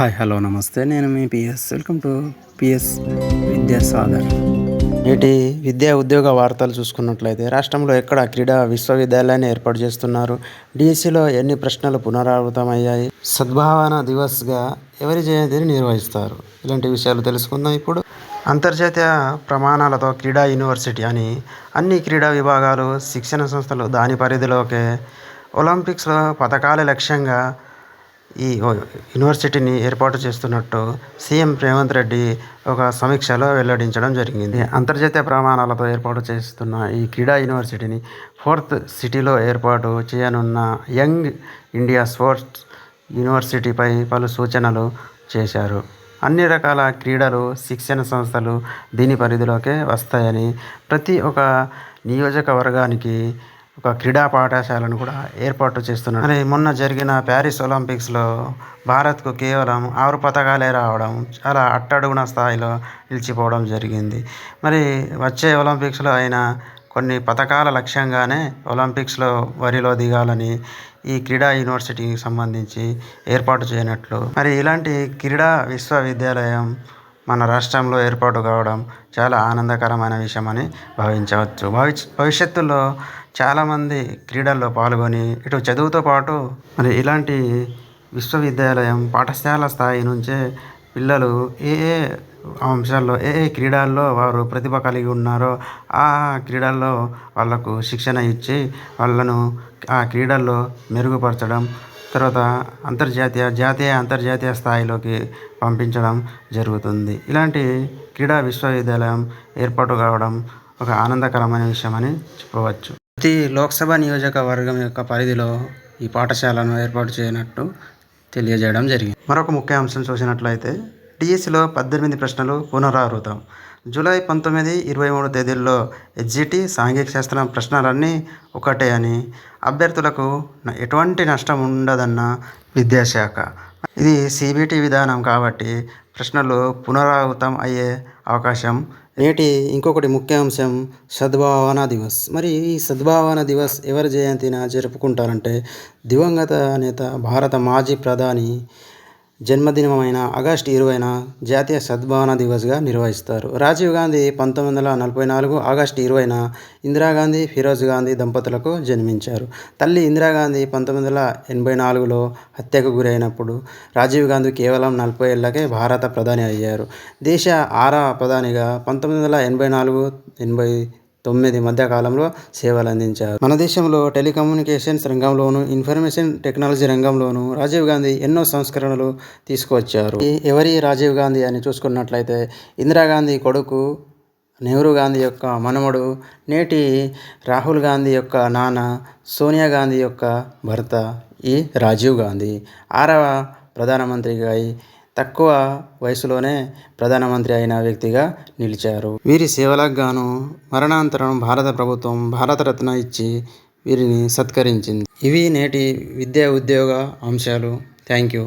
Hi hello నమస్తే. నేను మీ PS. Welcome to PS Vidyasagar నేటి విద్యా ఉద్యోగ వార్తలు చూసుకున్నట్లయితే రాష్ట్రంలో ఎక్కడ క్రీడా విశ్వవిద్యాలయాన్ని ఏర్పాటు చేస్తున్నారు. డిఎస్సిలో ఎన్ని ప్రశ్నలు పునరావృతమయ్యాయి? సద్భావన దివస్గా ఎవరి జయంతిని నిర్వహిస్తారు? ఇలాంటి విషయాలు తెలుసుకుందాం ఇప్పుడు. అంతర్జాతీయ ప్రమాణాలతో క్రీడా యూనివర్సిటీ అని అన్ని క్రీడా విభాగాలు శిక్షణ సంస్థలు దాని పరిధిలోకే ఒలింపిక్స్లో పథకాల లక్ష్యంగా ఈ యూనివర్సిటీని ఏర్పాటు చేస్తున్నట్టు సీఎం రేవంత్ రెడ్డి ఒక సమీక్షలో వెల్లడించడం జరిగింది. అంతర్జాతీయ ప్రమాణాలతో ఏర్పాటు చేస్తున్న ఈ క్రీడా యూనివర్సిటీని ఫోర్త్ సిటీలో ఏర్పాటు చేయనున్న యంగ్ ఇండియా స్పోర్ట్స్ యూనివర్సిటీపై పలు సూచనలు చేశారు. అన్ని రకాల క్రీడలు శిక్షణ సంస్థలు దీని పరిధిలోకే వస్తాయని ప్రతి ఒక్క నియోజకవర్గానికి ఒక క్రీడా పాఠశాలను కూడా ఏర్పాటు చేస్తున్నారు. మరి మొన్న జరిగిన ప్యారిస్ ఒలింపిక్స్లో భారత్కు కేవలం ఆరు పథకాలే రావడం చాలా అట్టడుగున స్థాయిలో నిలిచిపోవడం జరిగింది. మరి వచ్చే ఒలింపిక్స్లో అయినా కొన్ని పథకాల లక్ష్యంగానే ఒలింపిక్స్లో వరిలో దిగాలని ఈ క్రీడా యూనివర్సిటీకి సంబంధించి ఏర్పాటు చేయనట్లు. మరి ఇలాంటి క్రీడా విశ్వవిద్యాలయం మన రాష్ట్రంలో ఏర్పాటు కావడం చాలా ఆనందకరమైన విషయమని భావించవచ్చు. భవి భవిష్యత్తులో చాలామంది క్రీడల్లో పాల్గొని ఇటు చదువుతో పాటు మరి ఇలాంటి విశ్వవిద్యాలయం పాఠశాల స్థాయి నుంచే పిల్లలు ఏ ఏ అంశాల్లో ఏ ఏ క్రీడల్లో వారు ప్రతిభ కలిగి ఉన్నారో ఆ క్రీడల్లో వాళ్ళకు శిక్షణ ఇచ్చి వాళ్ళను ఆ క్రీడల్లో మెరుగుపరచడం తర్వాత అంతర్జాతీయ జాతీయ అంతర్జాతీయ స్థాయిలోకి పంపించడం జరుగుతుంది. ఇలాంటి క్రీడా విశ్వవిద్యాలయం ఏర్పాటు కావడం ఒక ఆనందకరమైన విషయమని చెప్పవచ్చు. ప్రతి లోక్సభ నియోజకవర్గం యొక్క పరిధిలో ఈ పాఠశాలను ఏర్పాటు చేయనట్టు తెలియజేయడం జరిగింది. మరొక ముఖ్య అంశం చూసినట్లయితే డిఎస్సిలో పద్దెనిమిది ప్రశ్నలు పునరావృతం. జూలై పంతొమ్మిది ఇరవై మూడు తేదీల్లో ఎస్జిటి సాంఘిక శాస్త్రం ప్రశ్నలన్నీ ఒకటే అని అభ్యర్థులకు ఎటువంటి నష్టం ఉండదన్న విద్యాశాఖ. ఇది సిబిటి విధానం కాబట్టి ప్రశ్నలు పునరావృతం అయ్యే అవకాశం. నేటి ఇంకొకటి ముఖ్య అంశం సద్భావన దివస్. మరి ఈ సద్భావన దివస్ ఎవరి జయంతిన జరుపుకుంటారంటే దివంగత నేత భారత మాజీ ప్రధాని జన్మదినమైన ఆగస్టు ఇరవైన జాతీయ సద్భావన దివస్గా నిర్వహిస్తారు. రాజీవ్ గాంధీ పంతొమ్మిది వందల నలభై నాలుగు ఆగస్టు ఇరవైన ఇందిరాగాంధీ ఫిరోజ్ గాంధీ దంపతులకు జన్మించారు. తల్లి ఇందిరాగాంధీ పంతొమ్మిది వందల ఎనభై నాలుగులో హత్యకు గురైనప్పుడు రాజీవ్ గాంధీ కేవలం నలభై ఏళ్ళకే భారత ప్రధాని అయ్యారు. దేశ ఆరా ప్రధానిగా పంతొమ్మిది వందల ఎనభై నాలుగు ఎనభై తొమ్మిది మధ్యకాలంలో సేవలు అందించారు మన దేశంలో టెలికమ్యూనికేషన్స్ రంగంలోను ఇన్ఫర్మేషన్ టెక్నాలజీ రంగంలోను రాజీవ్ గాంధీ ఎన్నో సంస్కరణలు తీసుకువచ్చారు. ఎవరి రాజీవ్ గాంధీ అని చూసుకున్నట్లయితే ఇందిరాగాంధీ కొడుకు నెహ్రూ గాంధీ యొక్క మనమడు నేటి రాహుల్ గాంధీ యొక్క నాన్న సోనియా గాంధీ యొక్క భర్త ఈ రాజీవ్ గాంధీ. ఆరవ ప్రధానమంత్రిగా తక్కువ వయసులోనే ప్రధానమంత్రి అయిన వ్యక్తిగా నిలిచారు. వీరి సేవలకు గాను మరణాంతరం భారత ప్రభుత్వం భారతరత్న ఇచ్చి వీరిని సత్కరించింది. ఇవి నేటి విద్యా ఉద్యోగ అంశాలు. Thank you.